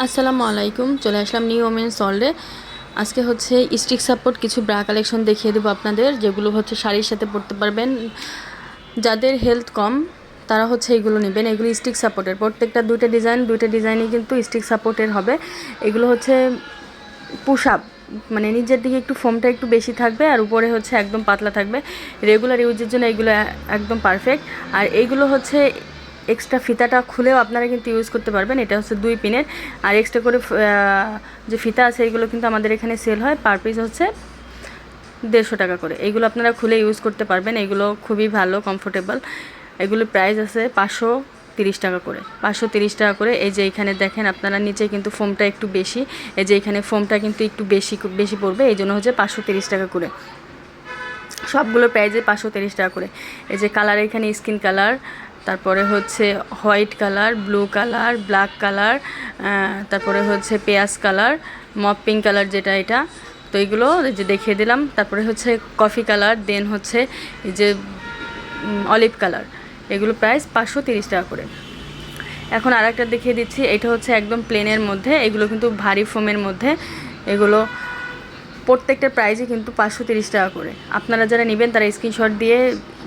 আসসালামু আলাইকুম, চলে আসলাম নিউ ওমেন সল্ডে আজকে হচ্ছে স্টিক সাপোর্ট কিছু ব্রা কালেকশন দেখিয়ে দেবো আপনাদের, যেগুলো হচ্ছে শাড়ির সাথে পরতে পারবেন। যাদের হেলথ কম, তারা হচ্ছে এইগুলো নেবেন। এগুলো স্টিক সাপোর্টের প্রত্যেকটা দুইটা ডিজাইন দুইটা ডিজাইনই কিন্তু স্টিক সাপোর্টের হবে। এগুলো হচ্ছে পুশ আপ মানে নিচের দিকে একটু ফোমটা একটু বেশি থাকবে আর উপরে হচ্ছে একদম পাতলা থাকবে। রেগুলার ইউজের জন্য এগুলো একদম পারফেক্ট আর এইগুলো হচ্ছে এক্সট্রা ফিতাটা খুলেও আপনারা কিন্তু ইউজ করতে পারবেন। এটা হচ্ছে দুই পিনের। আর এক্সট্রা করে যে ফিতা আছে, এগুলো কিন্তু আমাদের এখানে সেল হয়। পার পিস হচ্ছে দেড়শো টাকা করে। এইগুলো আপনারা খুলে ইউজ করতে পারবেন। এগুলো খুবই ভালো কমফোর্টেবল এগুলোর প্রাইস আছে পাঁচশো তিরিশ টাকা করে। পাঁচশো তিরিশ টাকা করে। এই যে এখানে দেখেন, আপনারা নিচে কিন্তু ফোমটা একটু বেশি। এই যে এখানে ফোমটা কিন্তু একটু বেশি বেশি পড়বে। এই জন্য হচ্ছে পাঁচশো তিরিশ টাকা করে। সবগুলো প্রাইজে পাঁচশো তিরিশ টাকা করে। এই যে কালার এখানে স্কিন কালার তারপরে হচ্ছে white colour, blue colour, black colour তারপরে হচ্ছে পেঁয়াজ কালার, মপ পিঙ্ক কালার যেটা এটা। তো এইগুলো যে দেখিয়ে দিলাম। তারপরে হচ্ছে কফি কালার, দেন হচ্ছে এই যে অলিভ কালার। এগুলো প্রাইস পাঁচশো তিরিশ টাকা করে। এখন আর একটা দেখিয়ে দিচ্ছি। এটা হচ্ছে একদম প্লেনের মধ্যে। এগুলো কিন্তু ভারী ফোমের মধ্যে। এগুলো প্রত্যেকটা প্রাইসই কিন্তু পাঁচশো তিরিশ টাকা করে। আপনারা যারা নেবেন, তারা স্ক্রিনশট দিয়ে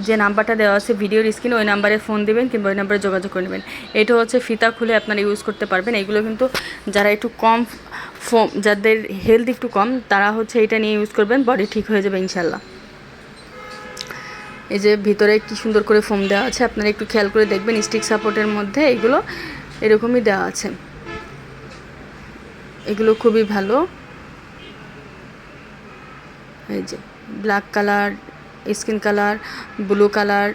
যে নাম্বারটা দেওয়া আছে ভিডিওর স্ক্রিনে ওই নাম্বারে ফোন দেবেন কিংবা ওই নাম্বারে যোগাযোগ করে নেবেন। এটা হচ্ছে ফিতা খুলে আপনারা ইউজ করতে পারবেন। এগুলো কিন্তু যারা একটু কম ফোম যাদের হেলথ একটু কম, তারা হচ্ছে এটা নিয়ে ইউজ করবেন বডি ঠিক হয়ে যাবে ইনশাল্লাহ এই যে ভিতরে কি সুন্দর করে ফোম দেওয়া আছে, আপনারা একটু খেয়াল করে দেখবেন স্টিক সাপোর্টের মধ্যে এগুলো এরকমই দেওয়া আছে। এগুলো খুবই ভালো। এই যে black colour skin colour blue colour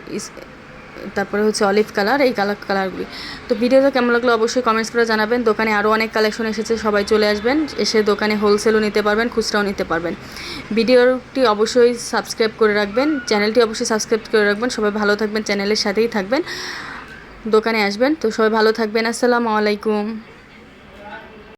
তারপরে হচ্ছে অলিভ কালার এই কালার কালারগুলি তো ভিডিওটা কেমন লাগল অবশ্যই কমেন্টস করে জানাবেন। দোকানে আরও অনেক কালেকশন এসেছে, সবাই চলে আসবেন। এসে দোকানে হোলসেলও নিতে পারবেন, খুচরাও নিতে পারবেন। ভিডিওটি অবশ্যই সাবস্ক্রাইব করে রাখবেন। চ্যানেলটি অবশ্যই সাবস্ক্রাইব করে রাখবেন। সবাই ভালো থাকবেন চ্যানেলের সাথেই থাকবেন। দোকানে আসবেন। তো সবাই ভালো থাকবেন। আসসালামু আলাইকুম।